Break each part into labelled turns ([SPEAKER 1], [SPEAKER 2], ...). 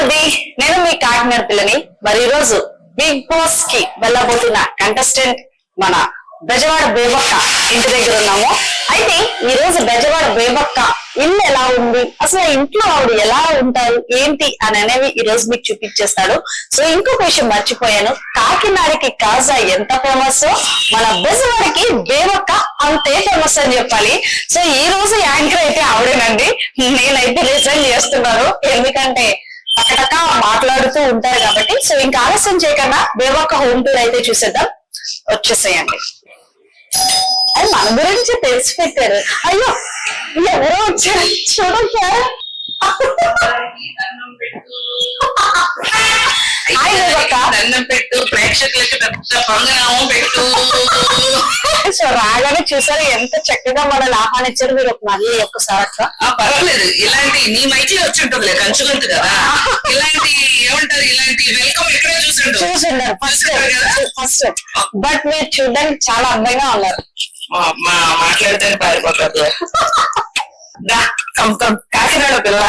[SPEAKER 1] అండి నేను మీ కాకినాడ పిల్లని. మరి ఈ రోజు బిగ్ బాస్కి వెళ్ళబోతున్న కంటెస్టెంట్ మన బెజవాడ బేబక్క ఇంటి దగ్గర ఉన్నాము. అయితే ఈ రోజు బెజవాడ బేబక్క ఇల్లు ఎలా ఉంది? అసలు ఇంట్లో ఆవిడ ఎలా ఉంటారు? ఏంటి అని అనేవి ఈ రోజు మీకు చూపించేస్తాడు. సో ఇంకొక విషయం మర్చిపోయాను. కాకినాడకి కాజా ఎంత ఫేమస్ మన బెజవాడకి బేబక్క అంతే ఫేమస్ అని చెప్పాలి. సో ఈ రోజు యాంకర్ అయితే ఆవిడేనండి. నేనైతే రిజైన్ చేస్తున్నాను. ఎందుకంటే టకటక మాట్లాడుతూ ఉంటారు కాబట్టి సో ఇంకా ఆలస్యం చేయకుండా బేబక్క హోమ్ టూర్ అయితే చూసేద్దాం. వచ్చేసేయండి. అది మన గురించి తెలిసి పెట్టారు అయ్యో ఎవరో వచ్చారు? చూడండి హాయ్
[SPEAKER 2] దండం పెట్టు పెట్టు.
[SPEAKER 1] సో రాగానే చూసారు ఎంత చక్కగా మనల్ని ఆహ్వానించారు మీరు ఒక మళ్ళీ ఒక్కసారి
[SPEAKER 2] ఆ పర్వాలేదు. ఇలాంటి నీ మైకి వచ్చి ఉంటుంది కంచుగొంతు కదా. ఇలాంటి ఏమంటారు ఇలాంటి వెల్కమ్ ఎక్కడో చూసుంటావు
[SPEAKER 1] చూసిండారు ఫస్ట్? ఫస్ట్. బట్ మీరు చూడడానికి చాలా అందంగా ఉన్నారు.
[SPEAKER 2] మా- మా మాట్లాడితేనే పారిపోతుంది దా, కమ్ కమ్ కాకినాడ పిల్ల.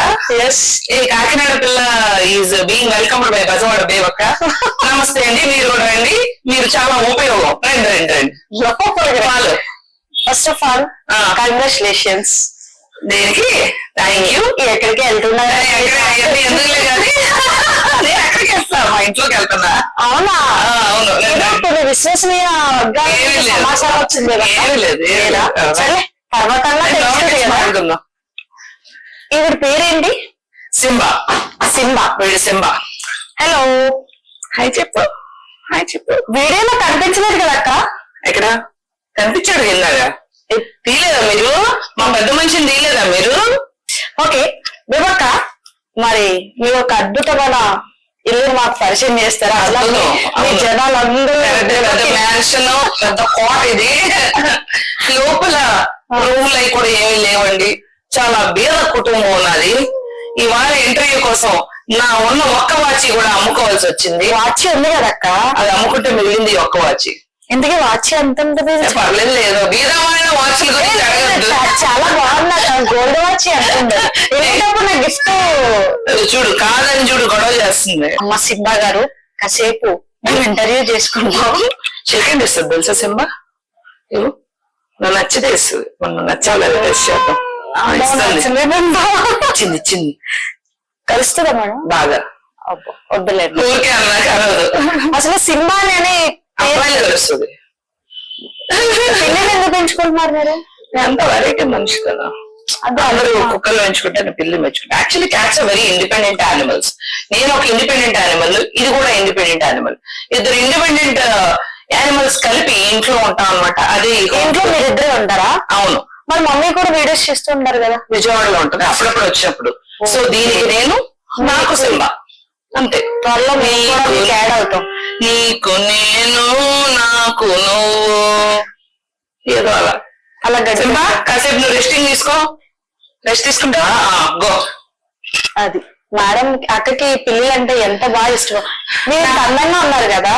[SPEAKER 2] ఏ కాకినాడ పిల్ల is being welcome by Bezawada బేవక్క. నమస్తే అండి మీరు కూడా రండి. మీరు చాలా ఉపయోగం. రండి రండి రండి.
[SPEAKER 1] First of
[SPEAKER 2] all.
[SPEAKER 1] కంగ్రాచులేషన్స్
[SPEAKER 2] దేనికి? థ్యాంక్ యూ
[SPEAKER 1] ఎక్కడికి వెళ్తున్నారు?
[SPEAKER 2] ఎందుకులే కానీ. నేను ఎక్కడికి వెళ్తా మా ఇంట్లోకి వెళ్తున్నా.
[SPEAKER 1] అవునా?
[SPEAKER 2] అవును.
[SPEAKER 1] విశ్వసనీయ. సమాచారం వచ్చింది
[SPEAKER 2] ఏమీ? లేదు.
[SPEAKER 1] సరే
[SPEAKER 2] మాట్లాడుకుందాం.
[SPEAKER 1] ఈవిడ పేరేంటి?
[SPEAKER 2] సింబా.
[SPEAKER 1] సింబా.
[SPEAKER 2] వీడు సింబా.
[SPEAKER 1] హలో.
[SPEAKER 2] హాయ్ చెప్పు. హాయ్ చెప్పు.
[SPEAKER 1] వీడియోలో కనిపించలేదు కదా అక్క?
[SPEAKER 2] ఎక్కడ? కనిపించాడు కిందగా తీలేదా మీరు? మా పెద్ద మనిషిని తీలేదా మీరు?
[SPEAKER 1] ఓకే. వివక్క మరి మీ ఒక అద్భుతమైన ఇల్లు మాకు పరిచయం చేస్తారా? అలా మీ- మీ
[SPEAKER 2] అవును.
[SPEAKER 1] జనాలందరూ
[SPEAKER 2] పెద్ద పెద్ద మ్యాన్షన్ పెద్ద కోట ఇది. లోపల రూమ్లు అవి కూడా ఏమీ లేవండి. చాలా బీద కుటుంబం ఉన్నది. ఇవాళ ఇంటర్వ్యూ కోసం నా ఉన్న ఒక్క వాచి కూడా అమ్ముకోవాల్సి వచ్చింది.
[SPEAKER 1] వాచి ఉంది కదక్క?
[SPEAKER 2] అది అమ్ముకుంటే మిగిలింది ఒక్క వాచి.
[SPEAKER 1] ఇంతకీ వాచి ఎంత ఉంటుంది
[SPEAKER 2] పర్లేదు లేదు. బీదమైన వాచ్ల గురించి అడగద్దు.
[SPEAKER 1] చా- చాలా బాగుంది అక్క. గోల్డ్ వాచి ఎంత నా గిఫ్ట్
[SPEAKER 2] చూడు కాదని చూడు గొడవ చేస్తుంది.
[SPEAKER 1] అమ్మ సింబా గారు కాసేపు మేము ఇంటర్వ్యూ చేసుకుంటాం
[SPEAKER 2] సెకండ్ ఇస్తుంది తెలుసా సింబా. నువ్వు నచ్చితే ఇస్తుంది నువ్వు చేద్దాం. ఇచ్చింది ఇచ్చింది
[SPEAKER 1] కలుస్తుందా మేడం?
[SPEAKER 2] బాగా.
[SPEAKER 1] వద్దులేదు
[SPEAKER 2] ఊరికే అన్నా కలదు
[SPEAKER 1] అసలు సినిమా అనే
[SPEAKER 2] అమ్మాయిలు కలుస్తుంది.
[SPEAKER 1] పిల్లలు ఎందుకు పెంచుకుంటున్నారు మీరు
[SPEAKER 2] అంత వెరైటీ మనిషి కదా.
[SPEAKER 1] అదే.
[SPEAKER 2] అందరూ కుక్కలు పెంచుకుంటే నేను పిల్లలు పెంచుకుంటా actually cats are very independent animals నేను ఒక ఇండిపెండెంట్ యానిమల్ ఇది కూడా ఇండిపెండెంట్ యానిమల్ ఇద్దరు ఇండిపెండెంట్ యానిమల్స్ కలిపి ఇంట్లో ఉంటాం అనమాట అది
[SPEAKER 1] ఇంట్లో మీరిద్దరే ఉంటారా?
[SPEAKER 2] అవును.
[SPEAKER 1] మరి మమ్మీ కూడా వీడియోస్ చేస్తూ ఉంటారు కదా?
[SPEAKER 2] విజయవాడలో ఉంటుంది. అప్పుడప్పుడు వచ్చినప్పుడు. సో దీనికి నేను నాకు సింబా. అంతే.
[SPEAKER 1] త్వరలో మేము యాడ్ అవుతాం.
[SPEAKER 2] నీకు నేను నాకు నువ్వు. ఏదో అలా.
[SPEAKER 1] అలా
[SPEAKER 2] సింబా కాసేపు నువ్వు రెస్టింగ్ తీసుకో. రెస్ట్ తీసుకుంటా? గో.
[SPEAKER 1] అది. మేడం అక్కకి పిల్లలు అంటే ఎంత బాగా ఇష్టం. మీరు అందంగా ఉన్నారు కదా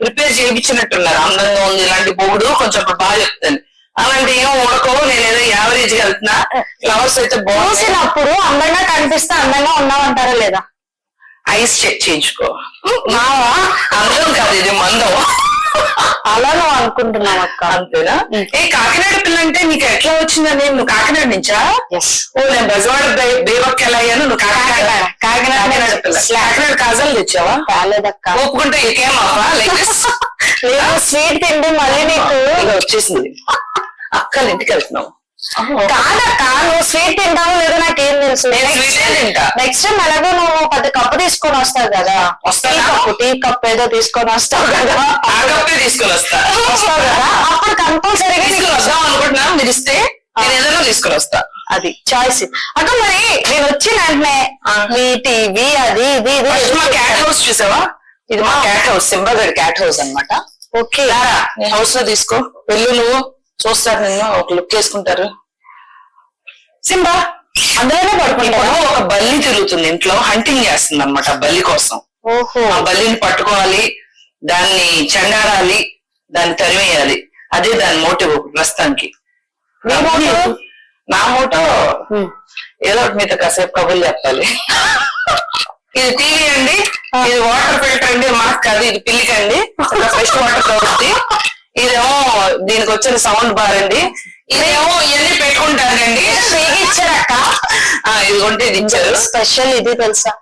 [SPEAKER 2] ప్రిపేర్ చేయించినట్టున్నారు. అందంగా ఉంది ఇలాంటి పొగుడు కొంచెం బాగా చెప్తాను. అలాంటి ఏం ఉడకవు నేను ఏదో యావరేజ్ వెళ్తున్నా. ఫ్లవర్స్ అయితే బాగుంది
[SPEAKER 1] చూసినప్పుడు అందంగా కనిపిస్తే అందంగా ఉన్నామంటారా లేదా?
[SPEAKER 2] ఐస్ చెక్ చేయించుకో.
[SPEAKER 1] మావా?
[SPEAKER 2] అందం కాదు ఇది మందం.
[SPEAKER 1] అలా నువ్వు అనుకుంటున్నావు అక్క.
[SPEAKER 2] అంతేనా? ఏ కాకినాడ పిల్ల అంటే నీకు ఎట్లా వచ్చిందని నువ్వు కాకినాడ నుంచా? ఓ నేను బెజవాడ బేవక్ ఎలా అయ్యాను నువ్వు కాకినాడ
[SPEAKER 1] కాకినాడ
[SPEAKER 2] కాకినాడ పిల్ల. కాకినాడ కాజాలు తెచ్చావా?
[SPEAKER 1] రాలేదక్క.
[SPEAKER 2] ఒప్పుకుంటే ఇకేమా లైక్
[SPEAKER 1] స్వీట్ తింటే మళ్ళీ నీకు
[SPEAKER 2] వచ్చేసింది. అక్కల ఇంటికి వెళ్తున్నావు
[SPEAKER 1] కాదక్క నువ్వు స్వీట్ తింటావు లేదో నాకేం తెలుసు. నెక్స్ట్ టైం ఎలాగో నువ్వు పెద్ద కప్పు తీసుకొని వస్తావు కదా? టీ కప్పు టీ కప్ ఏదో తీసుకొని వస్తావు కదా.
[SPEAKER 2] కప్పే తీసుకొని వస్తా.
[SPEAKER 1] వస్తావు కదా. అప్పుడు కంపల్సరీగా
[SPEAKER 2] తీసుకొని వస్తాం అనుకుంటున్నా మీరు ఇస్తే నేను ఏదైనా తీసుకొని వస్తా.
[SPEAKER 1] అది చాయిస్ అక్క మరి నేను వచ్చిన వెంటనే మీ టీవీ అది ఇది ఇది
[SPEAKER 2] మా క్యాట్ హౌస్ చూసావా? ఇది మా క్యాట్ హౌస్ సింబాగడ్ క్యాట్ హౌస్ అన్నమాట.
[SPEAKER 1] ఓకే.
[SPEAKER 2] హౌస్లో తీసుకో. వెళ్ళు నువ్వు. చూస్తారు నిన్ను ఒక లుక్ వేసుకుంటారు. సింబా ఇప్పుడు
[SPEAKER 1] పడుకుంటావా
[SPEAKER 2] ఒక బల్లి తిరుగుతుంది ఇంట్లో హంటింగ్ చేస్తుంది అనమాట బల్లి కోసం.
[SPEAKER 1] ఓహో.
[SPEAKER 2] ఆ బల్లిని పట్టుకోవాలి దాన్ని చెండాడాలి దాన్ని తరివేయాలి అదే దాని మోటివ్ ప్రస్తుతానికి? నా మోటో ఏదో ఒకటి మీతో కాసేపు కబుర్లు చెప్పాలి. ఇది టీవీ అండి ఇది వాటర్ ఫిల్టర్ అండి మాకు కాదు ఇది పిల్లికండి. ఫ్రెష్ వాటర్ కాబట్టి ఇదేమో దీనికి వచ్చిన సౌండ్ బార్ అండి ఇదేమో ఇవన్నీ పెట్టుకుంటారండి
[SPEAKER 1] ఇచ్చారక్క.
[SPEAKER 2] ఆ, ఇది కొంటే ఇది ఇచ్చారు
[SPEAKER 1] స్పెషల్ ఇది తెలుసా?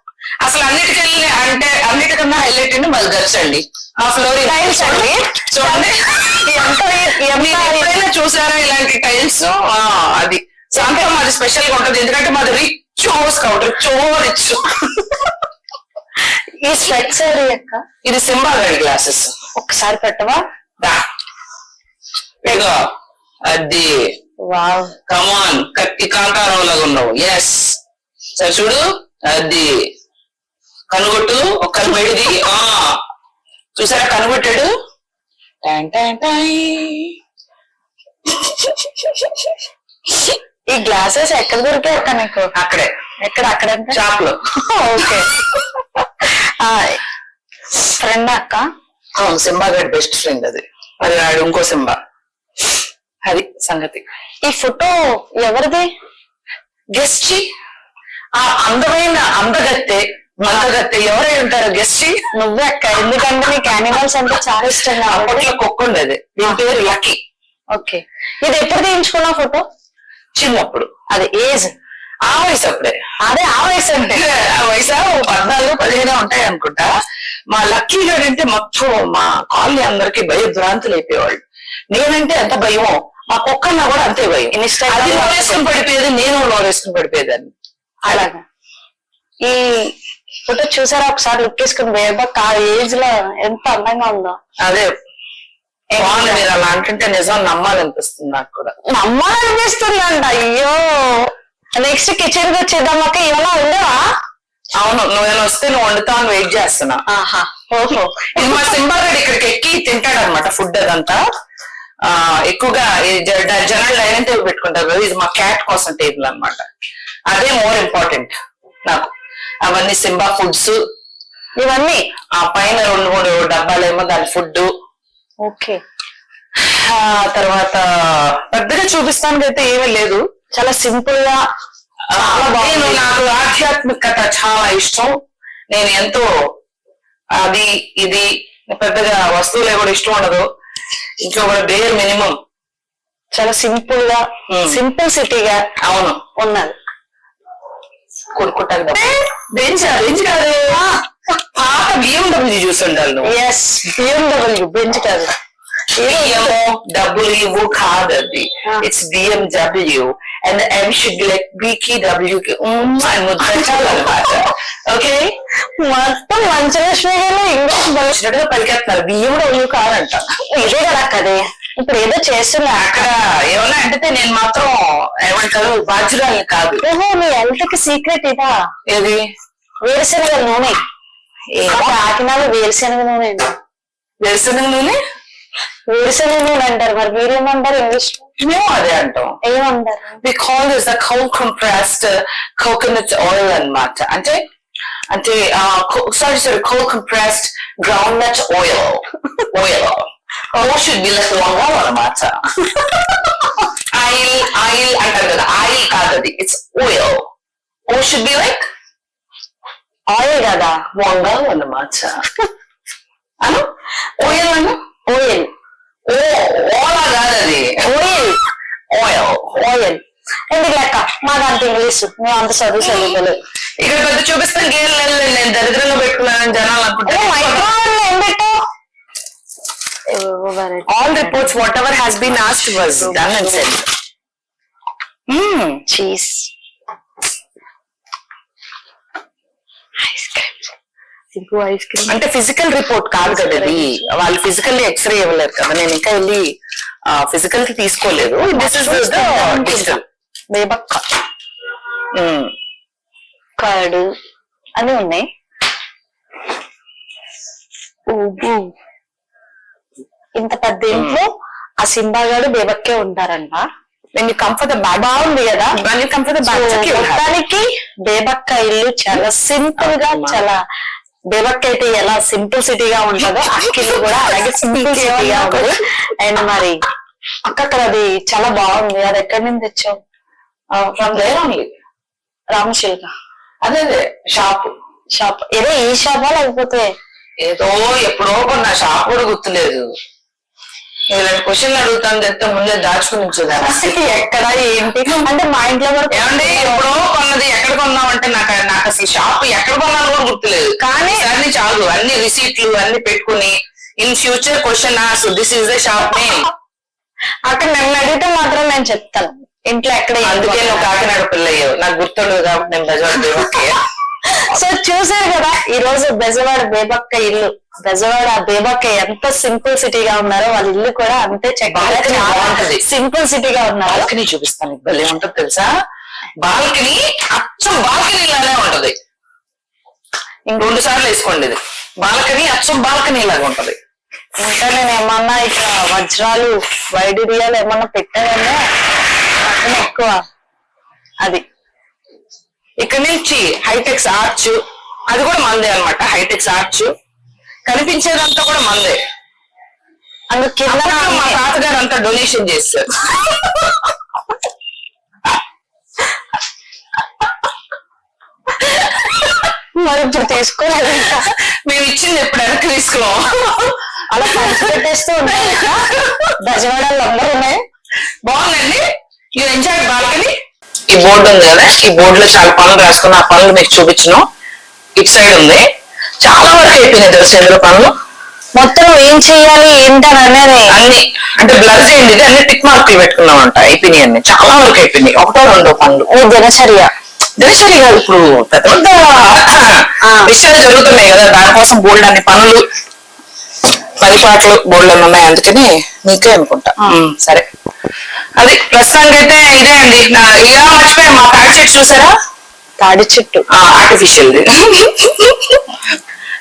[SPEAKER 2] అసలు అన్నిటికెళ్ళి అంటే అన్నిటికన్నా హైలైట్ అండి గచ్చు అండి ఆ ఫ్లోరింగ్
[SPEAKER 1] Tiles అండి.
[SPEAKER 2] చూడండి. ఎప్పుడైనా చూసారా ఇలాంటి టైల్స్ అది. సాయంత్రం మాది స్పెషల్గా ఉంటది. ఎందుకంటే మాది రిచ్ హౌస్ కాబట్టి రిచ్ రిచ్
[SPEAKER 1] ఈ స్వెట్స్ అక్క?
[SPEAKER 2] ఇది సింబా గడి గ్లాసెస్
[SPEAKER 1] ఒకసారి పెట్టవా?
[SPEAKER 2] అది.
[SPEAKER 1] వావ్.
[SPEAKER 2] కమాన్ కత్తి కాంతారావు లాగా ఉన్నావు. ఎస్ సరే చూడు అది. కనుగొట్టు ఒక మెడిది ఆ. చూసారా కనుగొట్టాడు?
[SPEAKER 1] ఈ గ్లాసెస్ ఎక్కడ దొరికాయి అక్క నీకు?
[SPEAKER 2] అక్కడే.
[SPEAKER 1] ఎక్కడ అక్కడంటే
[SPEAKER 2] షాప్లో
[SPEAKER 1] ఓకే ఫ్రెండ్ అక్క?
[SPEAKER 2] అవును సింబా గడి బెస్ట్ ఫ్రెండ్ అది. అది ఇంకో సింబా. సంగతి.
[SPEAKER 1] ఈ ఫోటో ఎవరిది?
[SPEAKER 2] గెస్ట్ ఆ అందమైన అందగత్తె మందగత్తె ఎవరై ఉంటారు గెస్ట్
[SPEAKER 1] నువ్వే అక్క ఎందుకంటే నీకు యానిమల్స్ అంటే చాలా ఇష్టం
[SPEAKER 2] అప్పట్లో కుక్క ఉండేది. దీని పేరు లక్కీ.
[SPEAKER 1] ఓకే. ఇది ఎప్పుడు తీయించుకున్న ఫోటో?
[SPEAKER 2] చిన్నప్పుడు.
[SPEAKER 1] అది ఏజ్?
[SPEAKER 2] ఆ వయసు అప్పుడే.
[SPEAKER 1] అదే ఆ వయసు అంటే.
[SPEAKER 2] ఆ వయసు పద్నాలుగు పదిహేను ఉంటాయి అనుకుంటా. మా లక్కీ గారు అంటే మొత్తం మా కాలనీ అందరికి భయభ్రాంతులు అయిపోయేవాళ్ళు నేనంటే ఎంత భయమో? మా కుక్కన్నా కూడా అంతే భయం. అది నోరేసుకుని పడిపోయేది నేను నోరేసుకుని పడిపోయేదాన్ని.
[SPEAKER 1] అలాగా. ఈ ఫోటో చూసారా ఒకసారి లుక్ తీసుకుని వేయబక్క ఆ ఏజ్లో ఎంత అందంగా ఉందో.
[SPEAKER 2] అదే. బాగుంది మీరు అలా అంటుంటే నిజం నమ్మాలనిపిస్తుంది నాకు కూడా.
[SPEAKER 1] నమ్మాలనిపిస్తుందంట. అయ్యో. నెక్స్ట్ కిచెన్కి వచ్చేద్దాం అక్క ఏమైనా ఉండవా?
[SPEAKER 2] అవును నువ్వేనా వస్తే నువ్వు వండుతావు వెయిట్ చేస్తున్నా.
[SPEAKER 1] ఆహా. ఓహో.
[SPEAKER 2] మా సింబాగడ్ ఇక్కడికి ఎక్కి తింటాడు అనమాట ఫుడ్ అదంతా. ఎక్కువగా ఈ జ- డ- జనాలు డైనింగ్ టేబుల్ పెట్టుకుంటారు కదా ఇది మా క్యాట్ కోసం టేబుల్ అన్నమాట. అదే మోర్ ఇంపార్టెంట్ నాకు. అవన్నీ సింబా ఫుడ్స్.
[SPEAKER 1] ఇవన్నీ?
[SPEAKER 2] ఆ పైన రెండు మూడు డబ్బాలేమో దాని ఫుడ్
[SPEAKER 1] ఓకే.
[SPEAKER 2] తర్వాత పెద్దగా చూపిస్తానికి అయితే ఏమీ లేదు.
[SPEAKER 1] చాలా
[SPEAKER 2] సింపుల్గా నేను నాకు ఆధ్యాత్మికత చాలా ఇష్టం. నేను ఎంతో అది ఇది పెద్దగా వస్తువులే కూడా ఇష్టం ఉండదు. ఇంకొక బేర్ మినిమం.
[SPEAKER 1] చాలా
[SPEAKER 2] సింపుల్గా.
[SPEAKER 1] సింపుల్ సిటీగా
[SPEAKER 2] అవును.
[SPEAKER 1] ఉన్నది.
[SPEAKER 2] కొనుక్కుంటాను బెంచ్ బెంచ్ కాదు. పాత బిఎండబ్ల్యూ నువ్వు.
[SPEAKER 1] ఎస్ బిఎండబ్ల్యూ బెంచ్ కాదు.
[SPEAKER 2] డబ్బులు ఇవ్వు కాదు అది. It's BMW and M should like బీకి డబ్ల్యూ కి ముద్రించాలన్నమాట ఓకే
[SPEAKER 1] మొత్తం మంచలక్ష్మి గారు ఇంగ్లీష్ బలి
[SPEAKER 2] వచ్చినట్టుగా పలికేస్తున్నారు బిఎండబ్ల్యూ కాదంట
[SPEAKER 1] ఇదే కదా కదే ఇప్పుడు ఏదో చేస్తున్నా
[SPEAKER 2] అక్కడ ఏమన్నా అంటే నేను మాత్రం ఏమంటారు బాధ్యురాలు కాదు
[SPEAKER 1] ఓహో నీ హెల్త్కి సీక్రెట్ ఇదా
[SPEAKER 2] ఏది
[SPEAKER 1] వేరుశనగ నూనె కాకినాడ వేరుశనగ నూనె
[SPEAKER 2] వేరుశనగ నూనె
[SPEAKER 1] వేరుశనగ నూనె అంటారు మరి మీరేమంటారు ఇంగ్లీష్ లో
[SPEAKER 2] మేము అదే అంటాం
[SPEAKER 1] ఏమంటారు
[SPEAKER 2] we call this a cold compressed uh, coconut oil అన్నమాట అంటే అంటే sorry sorry cold compressed groundnut oil oil or should be like long అన్నమాట ఆయిల్ ఆయిల్ అంటారు కదా ఆయిల్ కాదు అది it's oil or should be like
[SPEAKER 1] oil కదా
[SPEAKER 2] వంగల్ అన్నమాట అను oil అను
[SPEAKER 1] ఆయిల్
[SPEAKER 2] ఓ ఓలా కాదు అది
[SPEAKER 1] ఆయిల్
[SPEAKER 2] oil
[SPEAKER 1] ఆయిల్ ఎందుకు లెక్క? మాకు అంత ఇంగ్లీష్ మేము అంత చదువు చదువుకోలేదు.
[SPEAKER 2] ఇక్కడ పెద్ద చూపిస్తాను గేర్ లేదు నేను దరిద్రంగా పెట్టుకున్నానని జనాలు అనుకుంటారు.
[SPEAKER 1] మైక్రోవేవ్ ఏం పెట్టు?
[SPEAKER 2] all reports whatever has been asked was done and sent Hmm.
[SPEAKER 1] Cheese ice cream సింపు ice cream.
[SPEAKER 2] అంటే ఫిజికల్ రిపోర్ట్ కాదు కదా ఇది వాళ్ళు ఫిజికల్ ఎక్స్రే ఇవ్వలేరు కదా. నేను ఇంకా వెళ్ళి ఫిజికల్కి తీసుకోలేదు. దిస్ ఇస్ డిజిటల్
[SPEAKER 1] బేబక్క.
[SPEAKER 2] Hmm.
[SPEAKER 1] కర్డ్ అని ఉన్నాయి. ఇంత పెద్ద ఇంట్లో ఆ సింబాగాడు బేబక్కే ఉంటారంట.
[SPEAKER 2] the bad
[SPEAKER 1] బాగుంది కదా?
[SPEAKER 2] will have
[SPEAKER 1] మొత్తానికి బేబక్క ఇల్లు చాలా
[SPEAKER 2] సింపుల్గా.
[SPEAKER 1] చాలా బేబక్క అయితే ఎలా సింపుల్ సిటీగా ఉంటుందో అక్క ఇల్లు కూడా అలాగే సింపుల్ సిటీగా ఉంటుంది అండ్ మరి అక్క అక్కడ అది చాలా బాగుంది. అది ఎక్కడి నుంచి తెచ్చావు?
[SPEAKER 2] ఫ్రమ్ దేర్ ఓన్లీ
[SPEAKER 1] రామశిల్క
[SPEAKER 2] అదే అదే షాప్
[SPEAKER 1] షాప్ ఏదో ఈ షాపా లేకపోతే?
[SPEAKER 2] ఏదో ఎప్పుడో కొన్న. షాప్ కూడా గుర్తులేదు. ఇలాంటి క్వశ్చన్ అడుగుతాను చెప్తే ముందే దాచుకుని ఉంచుదాన్ని
[SPEAKER 1] ఎక్కడ ఏంటి? అంటే మా ఇంట్లో వరకు
[SPEAKER 2] ఏమండి ఎప్పుడో కొన్నది ఎక్కడ కొన్నాం అంటే నాకు నాకు అసలు షాప్ ఎక్కడ కొన్నాను కూడా గుర్తులేదు. కానీ అన్ని చాలు అన్ని రిసీట్లు అన్ని పెట్టుకుని in future question this is the shop name
[SPEAKER 1] అక్కడ నన్ను అడిగితే మాత్రం నేను చెప్తాను. ఇంట్లో ఎక్కడ
[SPEAKER 2] అందుకే నువ్వు. కాకినాడ పిల్ల అయ్యావు నాకు గుర్తుండదు కాబట్టి నేను దేవక్కి
[SPEAKER 1] సో చూసారు కదా ఈ రోజు బెజవాడ బేబక్క ఇల్లు. బెజవాడ బేబక్క ఎంత సింపుల్ సిటీగా ఉన్నారో వాళ్ళ ఇల్లు కూడా అంతే చక్కగా
[SPEAKER 2] బాగుంటది.
[SPEAKER 1] సింపుల్ సిటీగా ఉన్నారు.
[SPEAKER 2] బాల్కనీ చూపిస్తాను భలే ఉంటుంది తెలుసా? బాల్కనీ అచ్చం బాల్కనీ లానే ఉంటది. రెండు సార్లు వేసుకోండి ఇది. బాల్కనీ అచ్చం బాల్కనీ లాగా ఉంటది.
[SPEAKER 1] ఇంకా నేను ఏమన్నా ఇక వజ్రాలు వైడూర్యాలు ఏమన్నా పెట్టానేమో మటన్ ఎక్కువ. అది.
[SPEAKER 2] ఇక్కడ నుంచి హైటెక్స్ ఆర్చ్ అది కూడా మందే అన్నమాట హైటెక్స్ ఆర్చ్. కనిపించేదంతా కూడా మందే. అప్పట్లో మా తాతగారు అంతా డొనేషన్ చేశారు
[SPEAKER 1] మరి ఇప్పుడు తీసుకోలేదు.
[SPEAKER 2] మేము ఇచ్చింది ఎప్పుడు వెనక్కి తీసుకున్నాం.
[SPEAKER 1] అలా పంచి పెట్టేస్తూ బెజవాడలో అందరూ ఉన్నాయి.
[SPEAKER 2] బాగుందండి. You enjoy balcony. ఈ బోర్డు ఉంది కదా ఈ బోర్డు లో చాలా పనులు రాసుకున్న ఆ పనులు మీకు చూపించను. ఇటు సైడ్ ఉంది. చాలా వరకు అయిపోయినాయి తెలుసు ఇందులో పనులు?
[SPEAKER 1] మొత్తం ఏం చెయ్యాలి ఏంటని అనేది.
[SPEAKER 2] అన్ని అంటే బ్లర్స్ ఏంటి ఇది అన్ని టిక్ మార్కులు పెట్టుకున్నాం అంట అయిపోయినాయి అన్ని. చాలా వరకు అయిపోయినాయి. ఒకటో రెండో పనులు.
[SPEAKER 1] ఓ దినచర్య.
[SPEAKER 2] దినచర్య కాదు ఇప్పుడు పెద్ద పెద్ద విషయాలు జరుగుతున్నాయి కదా దానికోసం బోల్డ్ అన్ని పనులు పరిపాట్లు బోల్డ్ అని ఉన్నాయి అందుకని మీకే అనుకుంటా. సరే. అది ప్రస్తుతానికి అయితే ఇదే అండి. నా మర్చిపోయా మా తాడి చెట్టు చూసారా?
[SPEAKER 1] తాడి చెట్టు.
[SPEAKER 2] ఆర్టిఫిషియల్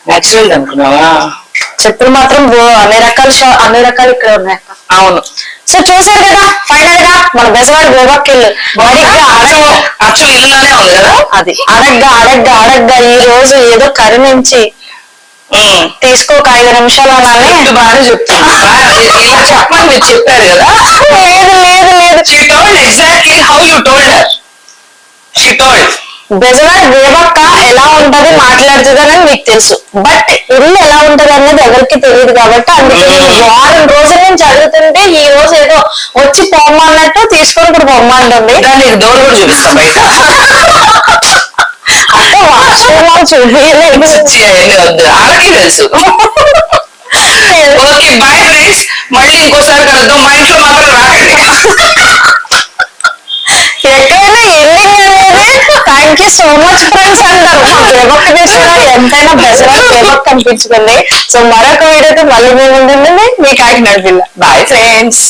[SPEAKER 2] న్యాచురల్ అనుకున్నావా?
[SPEAKER 1] చెట్లు మాత్రం అన్ని రకాల షా- అన్ని రకాలు ఇక్కడ ఉన్నాయి.
[SPEAKER 2] అవును.
[SPEAKER 1] సో చూసారు కదా ఫైనల్గా మన బెజవాడ అడగ్గా అడగ
[SPEAKER 2] అచ్చు ఇల్లులోనే ఉంది కదా?
[SPEAKER 1] అది. అడగ్గా అడగ్గా అడగ్గా ఈ రోజు ఏదో కరుణించి. తీసుకో ఒక ఐదు నిమిషాలు
[SPEAKER 2] ఇప్పుడు బాగానే చెప్తాను చెప్పమని మీరు చెప్పారు కదా.
[SPEAKER 1] లేదు లేదు లేదు.
[SPEAKER 2] Told exactly how you told her. She told.
[SPEAKER 1] Bezawada Devakka ఎలా ఉంటది మాట్లాడుతుందని మీకు తెలుసు. బట్ ఇల్లు ఎలా ఉంటది అన్నది ఎవరికి తెలియదు కాబట్టి అందుకే నేను వారం రోజుల నుంచి అడుగుతుంటే ఈ రోజు ఏదో వచ్చి పొమ్మన్నట్టు తీసుకొని కూడా పొమ్మంటుంది
[SPEAKER 2] దానికి డోర్ కూడా చూపిస్తాం బయట. అవన్నీ వద్దు తెలుసు. ఓకే బాయ్ ఫ్రెండ్స్ మళ్ళీ ఇంకోసారి కలుద్దాం. మా ఇంట్లో మాత్రం రాకండి.
[SPEAKER 1] ఎక్కడైనా thank you so much friends అంటారు దేవక్క చేసిన ఎంతైనా బెజవాడ దేవక్క కనిపించుకుంది. సో మరొక వీడియోతో మళ్ళీ మేము ఉంటుంది మీ కాకినాడ పిల్ల
[SPEAKER 2] బాయ్ ఫ్రెండ్స్